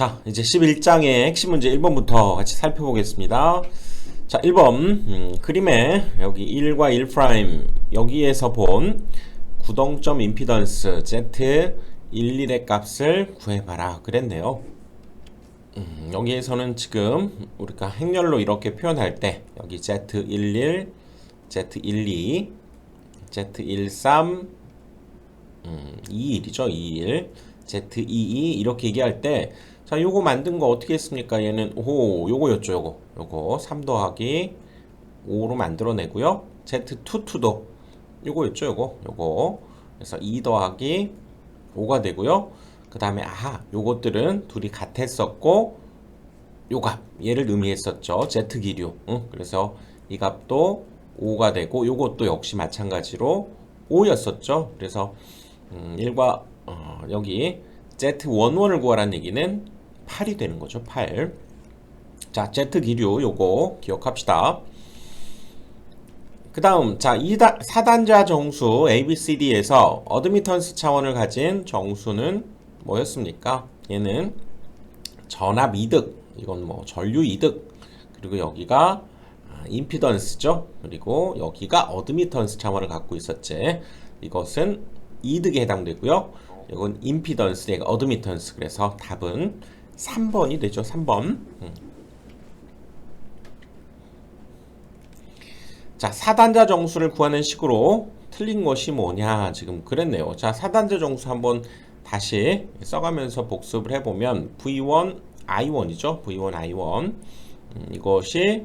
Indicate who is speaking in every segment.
Speaker 1: 자, 이제 11장의 핵심 문제 1번부터 같이 살펴보겠습니다. 자, 1번. 음, 그림에 여기 1과 1' 여기에서 본 구동점 임피던스 Z11의 값을 구해봐라. 그랬네요. 음, 여기에서는 지금 우리가 행렬로 이렇게 표현할 때 여기 Z11, Z12, Z13, 음, 21이죠. 21, Z22 이렇게 얘기할 때 자, 요거 만든 거 어떻게 했습니까? 얘는 오, 요거였죠, 요거. 요거 3 더하기 5로 만들어내고요. Z22도 요거였죠, 요거. 요거. 그래서 2 더하기 5가 되고요. 그 다음에 아, 요것들은 둘이 같았었고 요 값, 얘를 의미했었죠. Z 기류. 응? 그래서 이 값도 5가 되고 요것도 역시 마찬가지로 5였었죠. 그래서 음, 1과 어, 여기 Z11을 구하라는 얘기는 8이 되는 거죠. 8. 자, Z 기류 요거 기억합시다. 그 다음, 자, 2다, 4단자 정수 ABCD에서 어드미턴스 차원을 가진 정수는 뭐였습니까? 얘는 전압 이득, 이건 뭐 전류 이득, 그리고 여기가 임피던스죠. 그리고 여기가 어드미턴스 차원을 갖고 있었지. 이것은 이득에 해당되고요. 이건 임피던스, 얘가 어드미턴스. 그래서 답은 3번이 되죠. 3번. 음. 자, 4단자 정수를 구하는 식으로 틀린 것이 뭐냐 지금 그랬네요. 자, 4단자 정수 한번 다시 써가면서 복습을 해보면 V1, I1이죠. V1, I1 음, 이것이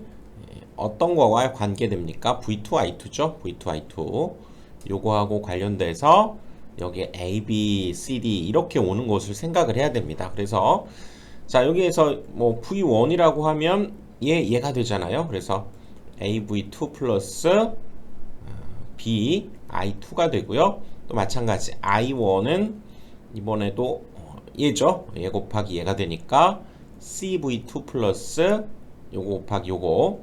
Speaker 1: 어떤 거와 관계됩니까? V2, I2죠. V2, I2 요거하고 관련돼서 여기 A, B, C, D 이렇게 오는 것을 생각을 해야 됩니다. 그래서 자 여기에서 뭐 V1이라고 하면 얘 얘가 되잖아요. 그래서 AV2 플러스 어, B I2가 되고요. 또 마찬가지 I1은 이번에도 어, 얘죠. 얘 곱하기 얘가 되니까 CV2 플러스 요거 곱하기 요거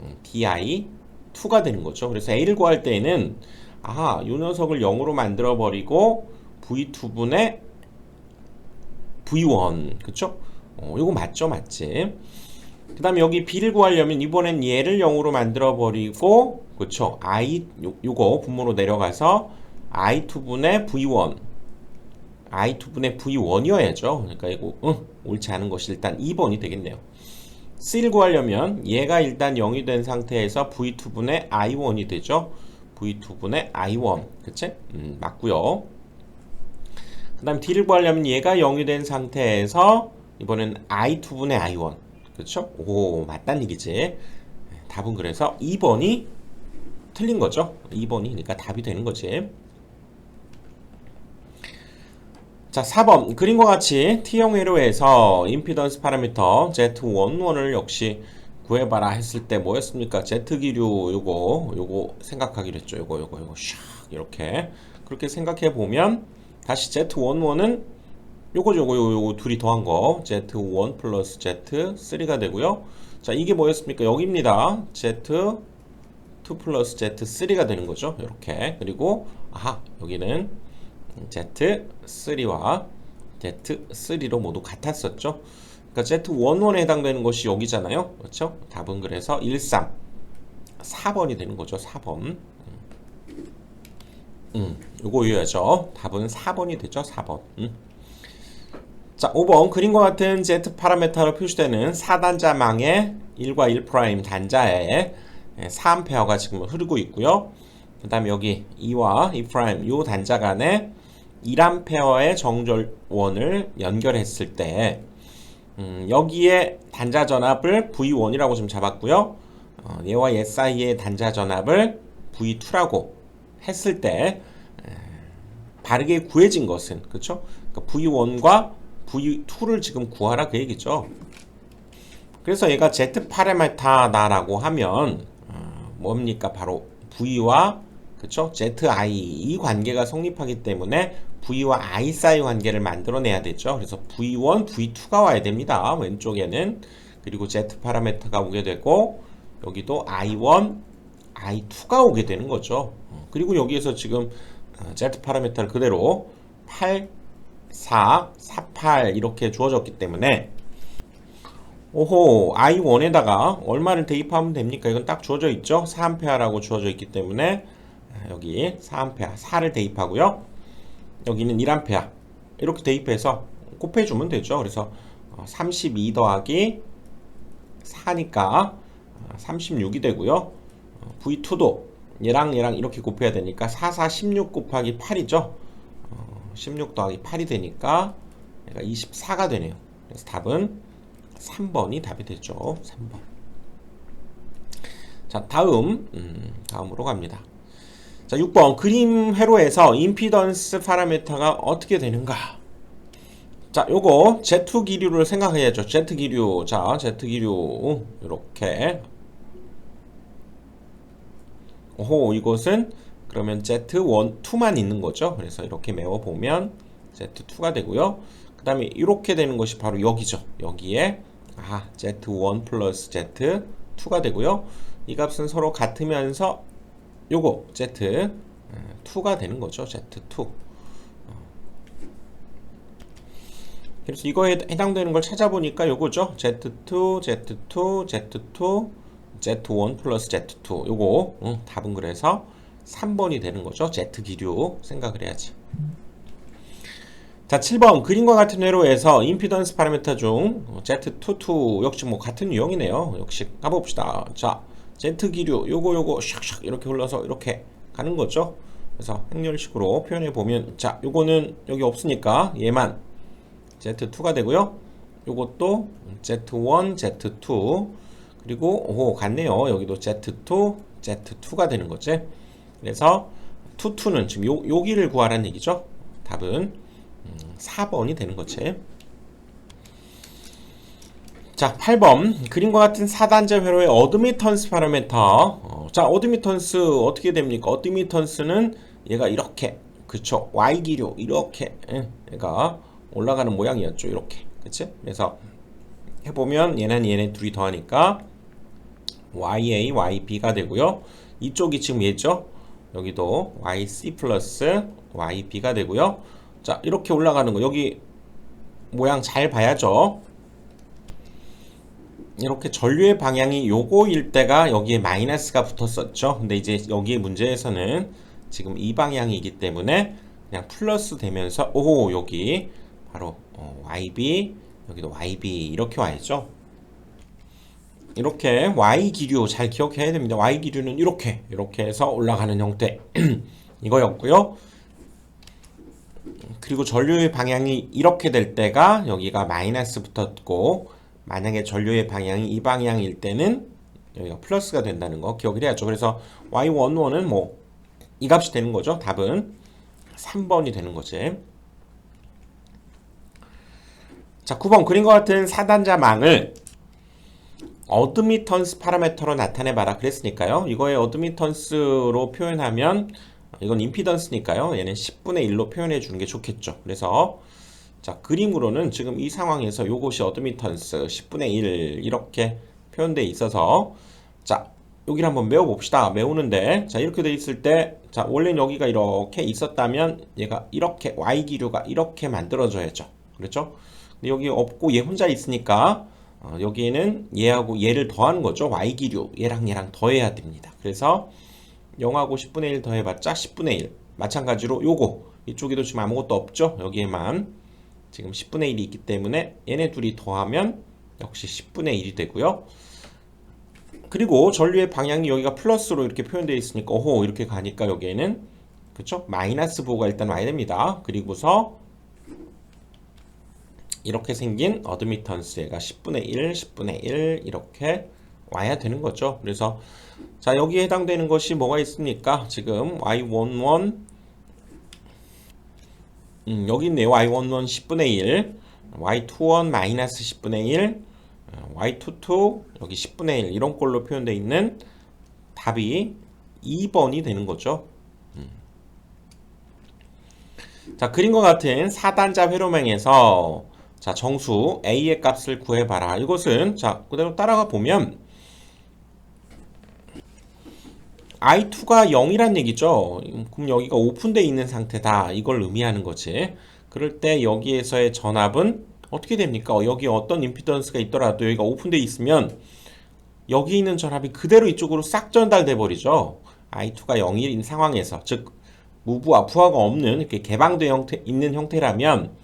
Speaker 1: 음, DI2가 되는 거죠. 그래서 A를 구할 때에는 아, 요 녀석을 0으로 만들어 버리고 V2분의 V1 그쵸? 어, 요거 맞죠? 맞지? 그 다음에 여기 B를 구하려면 이번엔 얘를 0으로 만들어 버리고 그쵸? I 요, 요거 분모로 내려가서 I2분의 V1 I2분의 V1이어야죠. 그러니까 이거 응, 옳지 않은 것이 일단 2번이 되겠네요. C를 구하려면 얘가 일단 0이 된 상태에서 V2분의 I1이 되죠. V2분의 I1 그치? 음, 맞고요. 그 다음 D를 구하려면 얘가 0이 된 상태에서 이번엔 I2분의 I1 그렇죠? 오 맞다는 얘기지. 답은 그래서 2번이 틀린 거죠? 2번이 그러니까 답이 되는 거지. 자 4번. 그림과 같이 T형 회로에서 임피던스 파라미터 Z11을 역시 구해봐라 했을 때 뭐였습니까? Z 기류 요거 요거 생각하기로 했죠. 요거 요거 요거 샥 이렇게. 그렇게 생각해 보면 다시 Z11은 요거 요거 요거, 요거 둘이 더한 거 Z1 플러스 Z3가 되고요. 자 이게 뭐였습니까? 여기입니다. Z2 플러스 Z3가 되는 거죠. 이렇게 그리고 아하 여기는 Z3와 Z3로 모두 같았었죠. 그러니까 Z11에 해당되는 것이 여기잖아요. 그렇죠? 답은 그래서 1, 3 4번이 되는 거죠. 4번 음, 요거 이어야죠. 답은 4번이 되죠. 4번 음. 자, 5번 그림과 같은 Z 파라메타로 표시되는 4단자망의 1과 1' 단자에 4A가 지금 흐르고 있고요. 그 다음에 여기 2와 2' 요 단자 간에 1A의 정절원을 연결했을 때 음, 여기에 단자 전압을 V1이라고 좀 잡았고요. 어, 얘와 얘 사이의 단자 전압을 V2라고 했을 때 에, 바르게 구해진 것은 그렇죠? 그러니까 V1과 V2를 지금 구하라 그 얘기죠. 그래서 얘가 Z 파라메타다라고 하면 어, 뭡니까? 바로 V와 그쵸? ZI 이 관계가 성립하기 때문에 V와 I 사이 관계를 만들어내야 되죠. 그래서 V1, V2가 와야 됩니다. 왼쪽에는 그리고 Z 파라메타가 오게 되고 여기도 I1, I2가 오게 되는 거죠. 어, 그리고 여기에서 지금 어, Z 파라메타를 그대로 8 4, 4, 8 이렇게 주어졌기 때문에 오호 i1에다가 얼마를 대입하면 됩니까? 이건 딱 주어져 있죠. 4A라고 주어져 있기 때문에 여기 4A 4를 대입하고요. 여기는 1A 이렇게 대입해서 곱해주면 되죠. 그래서 32 더하기 4니까 36이 되고요. 어, V2도 얘랑 얘랑 이렇게 곱해야 되니까 4, 4, 16 곱하기 8이죠. 16 더하기 8이 되니까 얘가 24가 되네요. 그래서 답은 3번이 답이 되죠. 3번. 자, 다음, 음, 다음으로 갑니다. 자, 6번. 그림 회로에서 임피던스 파라메터가 어떻게 되는가? 자, 요거 Z 기류를 생각해야죠. Z 기류. 자, Z 기류. 이렇게. 오호, 이것은 그러면 Z1, 2만 있는 거죠. 그래서 이렇게 메워 보면 Z2가 되고요. 그 다음에 이렇게 되는 것이 바로 여기죠. 여기에 아, Z1 플러스 Z2가 되고요. 이 값은 서로 같으면서 요거 Z2가 되는 거죠. Z2. 그래서 이거에 해당되는 걸 찾아보니까 요거죠. Z2, Z2, Z2, Z1 플러스 Z2. 요거 응, 답은 그래서 3번이 되는 거죠. Z 기류 생각을 해야지. 자, 7번 그림과 같은 회로에서 임피던스 파라미터 중 Z22 역시 뭐 같은 유형이네요. 역시 가봅시다. 자, Z 기류 요거 요거 샥샥 이렇게 흘러서 이렇게 가는 거죠. 그래서 행렬식으로 표현해 보면 자, 요거는 여기 없으니까 얘만 Z2가 되고요. 요것도 Z1, Z2 그리고 오 같네요. 여기도 Z2, Z2가 되는 거지. 그래서 투투는 지금 요, 여기를 구하라는 얘기죠. 답은 4번이 되는 거지. 자, 8번. 그림과 같은 4단자 회로의 어드미턴스 파라메터. 어, 자, 어드미턴스 어떻게 됩니까? 어드미턴스는 얘가 이렇게, 그쵸? Y 기류, 이렇게, 예, 얘가 올라가는 모양이었죠. 이렇게. 그치? 그래서 해보면 얘는 얘네 둘이 더하니까 YA, YB가 되고요. 이쪽이 지금 얘죠? 여기도 YC 플러스 YB가 되고요. 자 이렇게 올라가는 거. 여기 모양 잘 봐야죠. 이렇게 전류의 방향이 요거일 때가 여기에 마이너스가 붙었었죠. 근데 이제 여기 문제에서는 지금 이 방향이기 때문에 그냥 플러스 되면서 오 여기 바로 어, YB 여기도 YB 이렇게 와야죠 이렇게 Y 기류 잘 기억해야 됩니다 Y 기류는 이렇게 이렇게 해서 올라가는 형태 이거였고요 그리고 전류의 방향이 이렇게 될 때가 여기가 마이너스 붙었고 만약에 전류의 방향이 이 방향일 때는 여기가 플러스가 된다는 거 기억을 해야죠. 그래서 y11은 뭐 이 값이 되는 거죠. 답은 3번이 되는 거지. 자, 9번 그림과 같은 4단자 망을 어드미턴스 파라메터로 나타내 봐라 그랬으니까요. 이거의 어드미턴스로 표현하면 이건 임피던스니까요. 얘는 10분의 1로 표현해 주는 게 좋겠죠. 그래서 자 그림으로는 지금 이 상황에서 요것이 어드미턴스 10분의 1 이렇게 표현되어 있어서 자 여기를 한번 메워 봅시다. 메우는데 자 이렇게 돼 있을 때 자 원래는 여기가 이렇게 있었다면 얘가 이렇게 y 기류가 이렇게 만들어져야죠. 그렇죠? 근데 여기 없고 얘 혼자 있으니까 어, 여기에는 얘하고 얘를 더하는 거죠. y 기류. 얘랑 얘랑 더해야 됩니다. 그래서 0하고 10분의 1 더해봤자 10분의 1 마찬가지로 요거. 이쪽에도 지금 아무것도 없죠? 여기에만 지금 10분의 1이 있기 때문에 얘네 둘이 더하면 역시 10분의 1이 되고요. 그리고 전류의 방향이 여기가 플러스로 이렇게 표현되어 있으니까 오호 이렇게 가니까 여기에는 그쵸? 마이너스 부호가 일단 와야 됩니다. 그리고서 이렇게 생긴 어드미턴스 얘가 10분의 1 10분의 1 이렇게 와야 되는 거죠 그래서 자 여기에 해당되는 것이 뭐가 있습니까? 지금 y11 음, 여기 있네요. y11 10분의 1 y21 마이너스 10분의 1 y22 여기 10분의 1 이런 꼴로 표현되어 있는 답이 2번이 되는 거죠. 음. 자 그림과 같은 4단자 회로망에서 자 정수 a의 값을 구해봐라. 이것은 자 그대로 따라가 보면 i2가 0이란 얘기죠. 그럼 여기가 오픈되어 있는 상태다. 이걸 의미하는 거지. 그럴 때 여기에서의 전압은 어떻게 됩니까? 어, 여기 어떤 임피던스가 있더라도 여기가 오픈되어 있으면 여기 있는 전압이 그대로 이쪽으로 싹 전달돼 버리죠. I2가 0일인 상황에서 즉 무브와 부하가 없는 이렇게 개방된 형태 있는 형태라면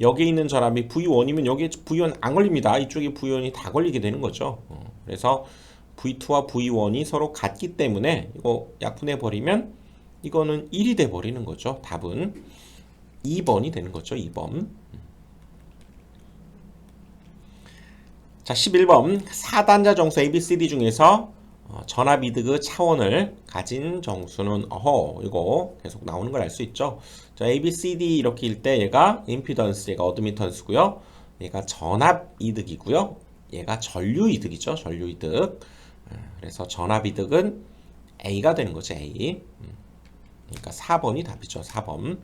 Speaker 1: 여기 있는 전압이 V1이면 여기에 V1 안 걸립니다. 이쪽에 V1이 다 걸리게 되는 거죠. 어, 그래서 V2와 V1이 서로 같기 때문에 이거 약분해 버리면 이거는 1이 돼 버리는 거죠. 답은 2번이 되는 거죠. 2번. 자, 11번 4단자 정수 ABCD 중에서 어, 전압 이득의 차원을 가진 정수는 어허 이거 계속 나오는 걸 알 수 있죠. 자, ABCD 이렇게 일 때 얘가 임피던스, 얘가 어드미턴스고요. 얘가 전압 이득이고요. 얘가 전류 이득이죠. 전류 이득. 아, 그래서 전압 이득은 A가 되는 거죠. A. 음. 그러니까 4번이 답이죠. 4번.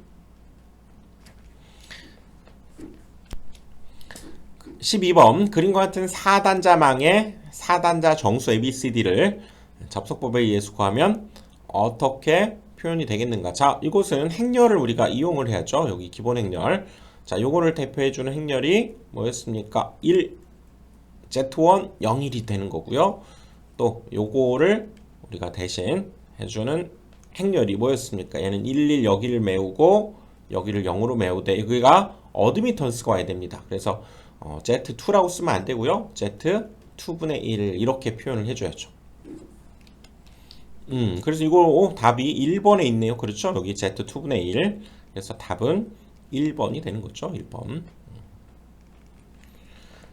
Speaker 1: 12번 그림과 같은 4단자망의 4단자 정수 ABCD를 접속법에 의해서 구하면 어떻게 표현이 되겠는가? 자, 이곳은 행렬을 우리가 이용을 해야죠. 여기 기본 행렬. 자, 요거를 대표해 주는 행렬이 뭐였습니까? 1 Z1 01이 되는 거고요. 또 요거를 우리가 대신 해주는 행렬이 뭐였습니까? 얘는 11 여기를 메우고 여기를 0으로 메우되 여기가 어드미턴스가 와야 됩니다. 그래서 어, Z2라고 쓰면 안 되고요. Z2분의 1 이렇게 표현을 해줘야죠. 음, 그래서 이거 오, 답이 1번에 있네요. 그렇죠? 여기 Z2분의 1. 그래서 답은 1번이 되는 거죠. 1번.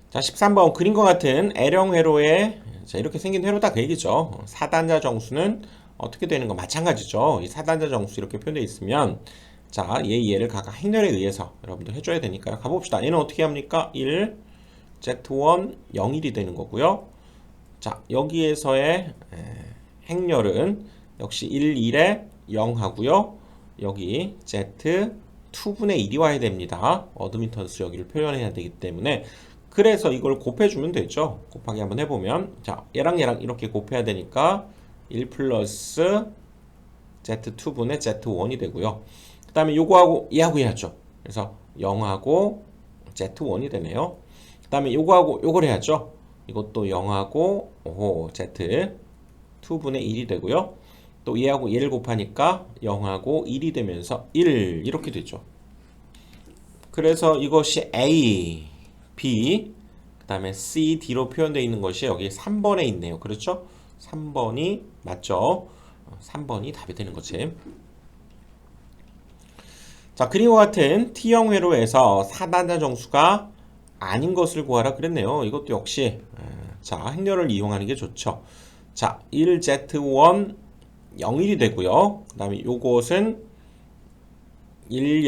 Speaker 1: 자, 13번 그림과 같은 L형 회로에 자, 이렇게 생긴 회로다 그 얘기죠. 4단자 정수는 어떻게 되는 거 마찬가지죠. 이 4단자 정수 이렇게 표현되어 있으면 자, 얘 얘를 각각 행렬에 의해서 여러분들 해줘야 되니까요. 가봅시다. 얘는 어떻게 합니까? 1, Z1, 0일이 되는 거고요. 자, 여기에서의 행렬은 역시 1, 1에 0 하고요. 여기 Z 2분의 1이 와야 됩니다. 어드미턴스 여기를 표현해야 되기 때문에 그래서 이걸 곱해주면 되죠. 곱하기 한번 해보면 자 얘랑 얘랑 이렇게 곱해야 되니까 1 플러스 Z2분의 Z1이 되고요. 그 다음에 요거하고 얘하고 해야죠. 그래서 0하고 Z1이 되네요. 그 다음에 요거하고 요걸 해야죠. 이것도 0하고 오 Z 2분의 1이 되고요. 또 얘하고 얘를 곱하니까 0하고 1이 되면서 1 이렇게 되죠. 그래서 이것이 A, B, 그 다음에 C, D로 표현되어 있는 것이 여기 3번에 있네요. 그렇죠? 3번이 맞죠? 3번이 답이 되는 거지. 자, 그림과 같은 T형 회로에서 4단자 정수가 아닌 것을 구하라 그랬네요. 이것도 역시 자, 행렬을 이용하는 게 좋죠. 자, 1Z1 01이 되고요. 그 다음에 요것은 10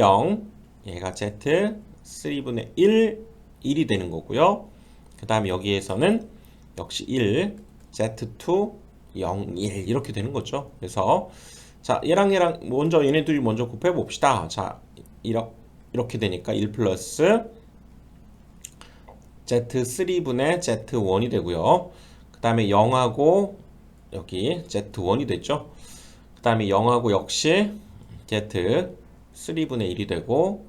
Speaker 1: 얘가 Z 3분의 1 1이 되는 거고요. 그 다음에 여기에서는 역시 1 Z2 0 1 이렇게 되는 거죠. 그래서 자 얘랑 얘랑 먼저 얘네 들이 먼저 곱해 봅시다. 자 이렇게 이렇게 되니까 1 플러스 Z3분의 Z1이 되고요. 그 다음에 0하고 여기 Z1이 됐죠. 그 다음에 0하고 역시 Z 3분의 1이 되고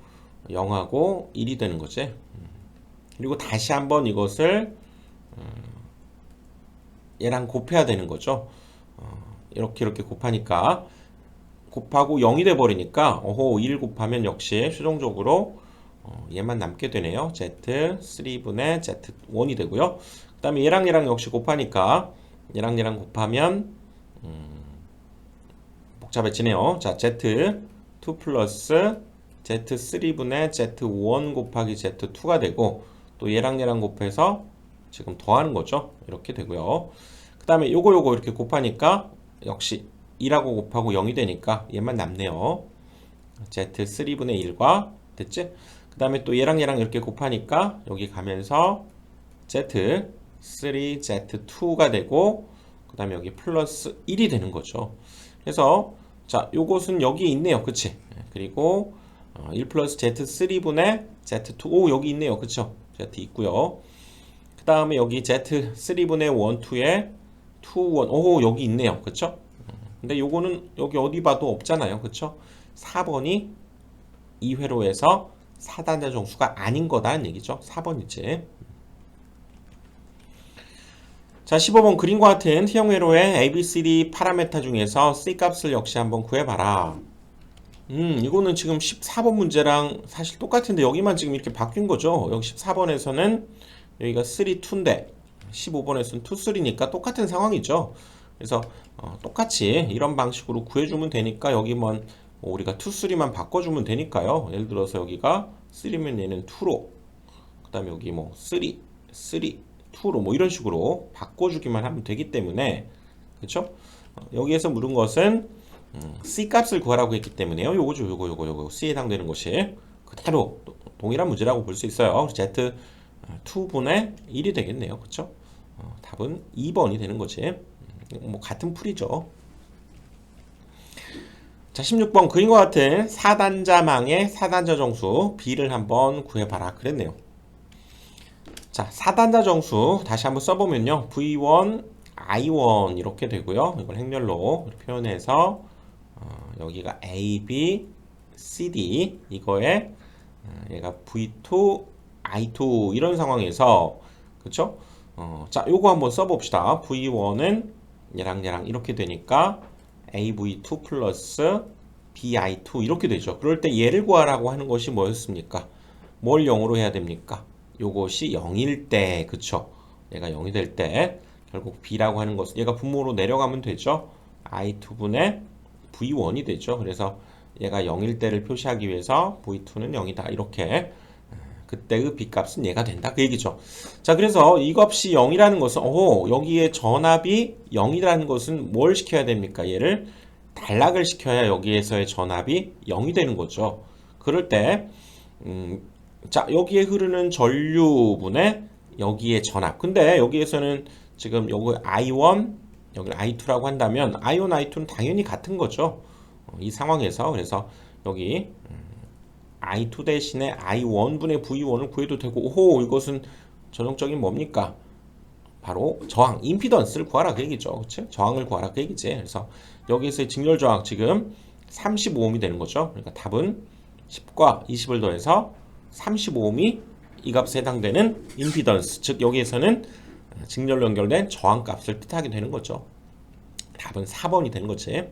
Speaker 1: 0하고 1이 되는 거지. 그리고 다시 한번 이것을 어, 얘랑 곱해야 되는 거죠. 어, 이렇게 이렇게 곱하니까 곱하고 0이 돼 버리니까 어호 1 곱하면 역시 최종적으로 어, 얘만 남게 되네요. Z 3분의 Z1이 되고요. 그 다음에 얘랑 얘랑 역시 곱하니까 얘랑 얘랑 곱하면 음, 복잡해지네요. 자, Z 2 플러스 Z3분의 Z1 곱하기 Z2가 되고 또 얘랑 얘랑 곱해서 지금 더하는 거죠. 이렇게 되고요. 그 다음에 요거 요거 이렇게 곱하니까 역시 2라고 곱하고 0이 되니까 얘만 남네요. Z3분의 1과 됐지? 그 다음에 또 얘랑 얘랑 이렇게 곱하니까 여기 가면서 Z3, Z2가 되고 그 다음에 여기 플러스 1이 되는 거죠. 그래서 자 요것은 여기 있네요. 그치? 그리고 1 어, 플러스 Z3분의 Z2 오 여기 있네요. 그쵸? Z 있고요. 그 다음에 여기 Z3분의 1, 2에 2, 1 오 여기 있네요. 그쵸? 근데 요거는 여기 어디 봐도 없잖아요. 그쵸? 4번이 이 회로에서 4단자 정수가 아닌 거다는 얘기죠. 4번이지. 자, 15번 그림과 같은 T형 회로의 ABCD 파라메타 중에서 C 값을 역시 한번 구해봐라. 음, 이거는 지금 14번 문제랑 사실 똑같은데 여기만 지금 이렇게 바뀐 거죠. 여기 14번에서는 여기가 3, 2인데 15번에서는 2, 3니까 똑같은 상황이죠. 그래서 어, 똑같이 이런 방식으로 구해주면 되니까 여기만 뭐 우리가 2, 3만 바꿔주면 되니까요. 예를 들어서 여기가 3면 얘는 2로 그 다음에 여기 뭐 3, 3, 2로 뭐 이런 식으로 바꿔주기만 하면 되기 때문에 그렇죠? 어, 여기에서 물은 것은 음, C 값을 구하라고 했기 때문에요. 요거죠, 요거, 요거, 요거 C에 해당되는 것이 그대로 동일한 문제라고 볼 수 있어요. Z 2분의 1이 되겠네요. 그렇죠? 어, 답은 2번이 되는 거지. 음, 뭐 같은 풀이죠. 자, 16번 그림과 같은 4단자망의 4단자 정수 B를 한번 구해봐라 그랬네요. 자, 4단자 정수 다시 한번 써보면요. V1, I1 이렇게 되고요. 이걸 행렬로 표현해서 어, 여기가 A, B, C, D 이거에 어, 얘가 V2, I2 이런 상황에서 그쵸? 어, 자, 요거 한번 써봅시다. V1은 얘랑 얘랑 이렇게 되니까 AV2 플러스 BI2 이렇게 되죠. 그럴 때 얘를 구하라고 하는 것이 뭐였습니까? 뭘 0으로 해야 됩니까? 요것이 0일 때, 그쵸? 얘가 0이 될 때, 결국 B라고 하는 것은 얘가 분모로 내려가면 되죠? I2분의 V1이 되죠. 그래서 얘가 0일 때를 표시하기 위해서 V2는 0이다. 이렇게 그때의 B값은 얘가 된다. 그 얘기죠. 자, 그래서 이 값이 0이라는 것은 오, 여기에 전압이 0이라는 것은 뭘 시켜야 됩니까? 얘를 단락을 시켜야 여기에서의 전압이 0이 되는 거죠. 그럴 때 음, 자, 여기에 흐르는 전류분의 여기에 전압. 근데 여기에서는 지금 여기 I1, 여기 I2라고 한다면 I1, I2는 당연히 같은 거죠. 어, 이 상황에서 그래서 여기 I2 대신에 I1분의 V1을 구해도 되고 오호 이것은 전형적인 뭡니까? 바로 저항, 임피던스를 구하라 그 얘기죠. 그치? 저항을 구하라 그 얘기지. 그래서 여기에서의 직렬 저항 지금 35ohm이 되는 거죠. 그러니까 답은 10과 20을 더해서 35ohm이 이 값에 해당되는 임피던스, 즉 여기에서는 직렬로 연결된 저항 값을 뜻하게 되는 거죠. 답은 4번이 되는 거지.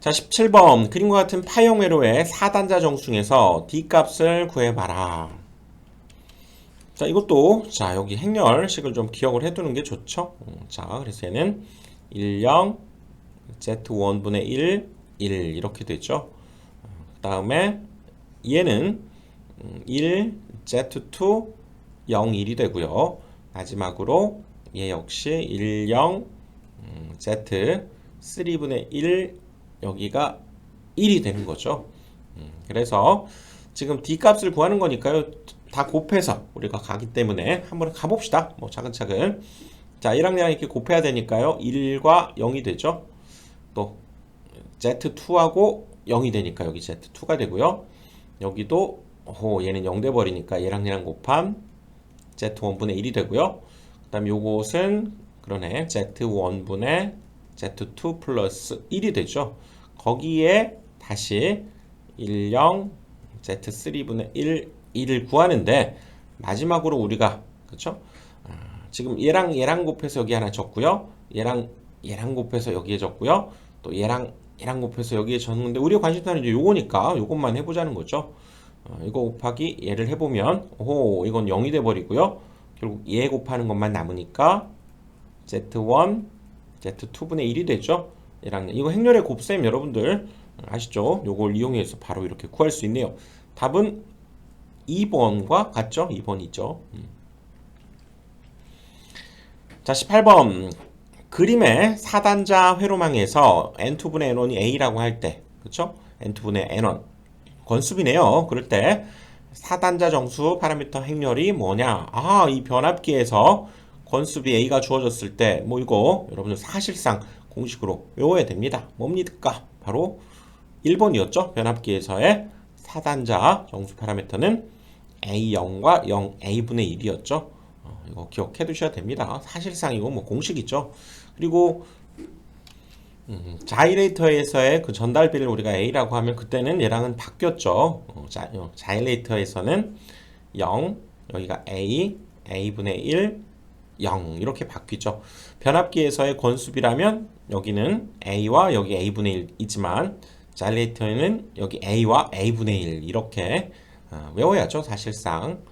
Speaker 1: 자, 17번 그림과 같은 파형 회로의 4단자 정수 중에서 D 값을 구해봐라. 자, 이것도 자, 여기 행렬식을 좀 기억을 해두는 게 좋죠. 음, 자, 그래서 얘는 1, 0, Z1분의 1, 1 이렇게 되죠. 그 다음에 얘는 1, Z2, 0, 1이 되고요. 마지막으로 얘 역시 1, 0, Z 3분의 1, 여기가 1이 되는 거죠. 음, 그래서 지금 D 값을 구하는 거니까요. 다 곱해서 우리가 가기 때문에 한번 가봅시다. 뭐 차근차근. 자, 1랑 랑 이렇게 곱해야 되니까요. 1과 0이 되죠. 또 Z2하고 0이 되니까 여기 Z2가 되고요. 여기도 오, 얘는 0 돼버리니까 얘랑 얘랑 곱함 Z1분의 1이 되고요. 그 다음 요것은 그러네 Z1분의 Z2 플러스 1이 되죠. 거기에 다시 10 Z3분의 1 1을 구하는데 마지막으로 우리가 그렇죠? 지금 얘랑 얘랑 곱해서 여기 하나 적고요. 얘랑 얘랑 곱해서 여기에 적고요. 또 얘랑 얘랑 곱해서 여기에 적는데 우리가 관심사는 이제 요거니까 요것만 해보자는 거죠. 어, 이거 곱하기 얘를 해보면 오 이건 0이 돼버리고요. 결국 얘 곱하는 것만 남으니까 Z1 Z2분의 1이 되죠. 얘랑 이거 행렬의 곱셈 여러분들 아시죠? 요걸 이용해서 바로 이렇게 구할 수 있네요. 답은 2번과 같죠? 2번이죠. 음. 자, 18번. 그림의 4단자 회로망에서 n2분의 n1이 a라고 할 때, 그쵸? n2분의 n1. 건수비네요. 그럴 때 4단자 정수 파라미터 행렬이 뭐냐? 아, 이 변압기에서 건수비 a가 주어졌을 때, 뭐 이거 여러분들 사실상 공식으로 외워야 됩니다. 뭡니까? 바로 1번이었죠. 변압기에서의 4단자 정수 파라미터는 A0과 0, A분의 1이었죠. 어, 이거 기억해 두셔야 됩니다. 사실상 이거 뭐 공식이죠. 그리고 음, 자이레이터에서의 그 전달비를 우리가 A라고 하면 그때는 얘랑은 바뀌었죠. 어, 자, 어, 자이레이터에서는 0, 여기가 A, A분의 1, 0 이렇게 바뀌죠. 변압기에서의 권수비라면 여기는 A와 여기 A분의 1이지만 자이레이터에는 여기 A와 A분의 1 이렇게 어, 외워야죠. 사실상.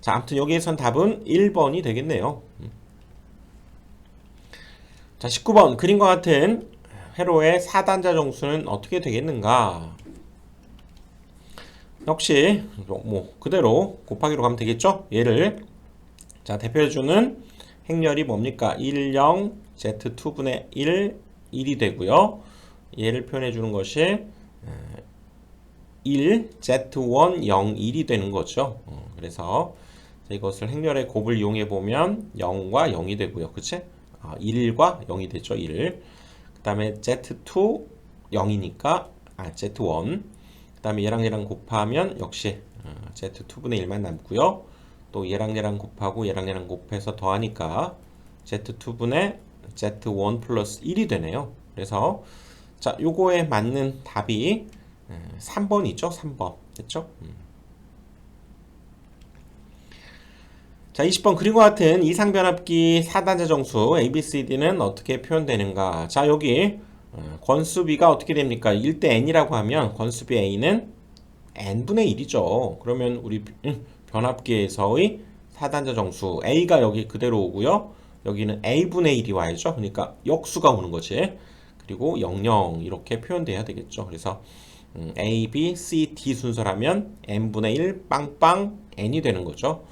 Speaker 1: 자, 아무튼 여기에선 답은 1번이 되겠네요. 음. 자, 19번 그림과 같은 회로의 4단자 정수는 어떻게 되겠는가? 역시 뭐 그대로 곱하기로 가면 되겠죠? 얘를 자 대표해주는 행렬이 뭡니까? 1, 0, Z2분의 1, 1이 되고요. 얘를 표현해주는 것이 1, Z1, 0, 1이 되는 거죠. 어, 그래서 이것을 행렬의 곱을 이용해 보면 0과 0이 되고요. 그치? 아, 1과 0이 되죠. 1. 그 다음에 Z2 0이니까 아 Z1 그 다음에 얘랑 얘랑 곱하면 역시 어, Z2분의 1만 남고요 또 얘랑 얘랑 곱하고 얘랑 얘랑 곱해서 더하니까 Z2분의 Z1 플러스 1이 되네요 그래서 자 요거에 맞는 답이 3번이죠 3번 됐죠 음. 자 20번 그림과 같은 이상변압기 4단자 정수 ABCD는 어떻게 표현되는가? 자 여기 어, 권수비가 어떻게 됩니까? 1대 n이라고 하면 권수비 a는 n분의 1이죠. 그러면 우리 변압기에서의 4단자 정수 a가 여기 그대로 오고요. 여기는 a분의 1이 와야죠. 그러니까 역수가 오는 거지. 그리고 00 이렇게 표현돼야 되겠죠. 그래서 음, A, B, C, D 순서라면 n분의 1 빵빵 n이 되는 거죠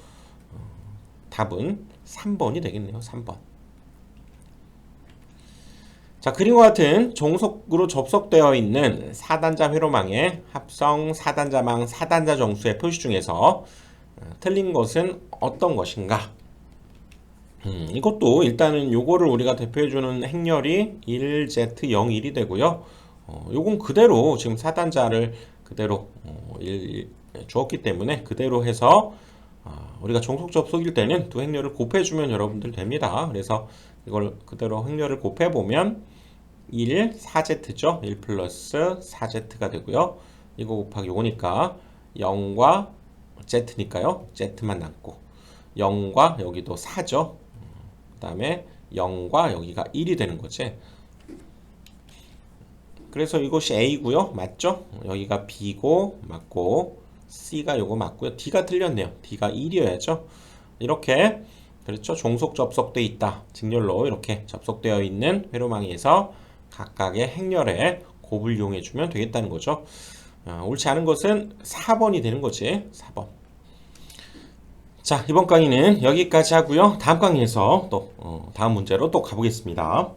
Speaker 1: 답은 3번이 되겠네요. 3번. 자, 그림과 같은 종속으로 접속되어 있는 4단자 회로망의 합성 4단자망 4단자 정수의 표시 중에서 어, 틀린 것은 어떤 것인가? 음, 이것도 일단은 요거를 우리가 대표해주는 행렬이 1Z01이 되고요. 어, 요건 그대로 지금 4단자를 그대로 어, 1, 주었기 때문에 그대로 해서 아, 우리가 종속 접속일 때는 두 행렬을 곱해주면 여러분들 됩니다. 그래서 이걸 그대로 행렬을 곱해보면 1, 4Z죠. 1 플러스 4Z가 되고요. 이거 곱하기 요거니까 0과 Z니까요. Z만 남고 0과 여기도 4죠. 그 다음에 0과 여기가 1이 되는 거지. 그래서 이것이 A고요. 맞죠? 여기가 B고 맞고 C가 요거 맞고요. D가 틀렸네요. D가 1이어야죠. 이렇게 그렇죠. 종속 접속돼 있다. 직렬로 이렇게 접속되어 있는 회로망에서 각각의 행렬에 곱을 이용해 주면 되겠다는 거죠. 어, 옳지 않은 것은 4번이 되는 거지. 4번. 자, 이번 강의는 여기까지 하고요. 다음 강의에서 또 어, 다음 문제로 또 가보겠습니다.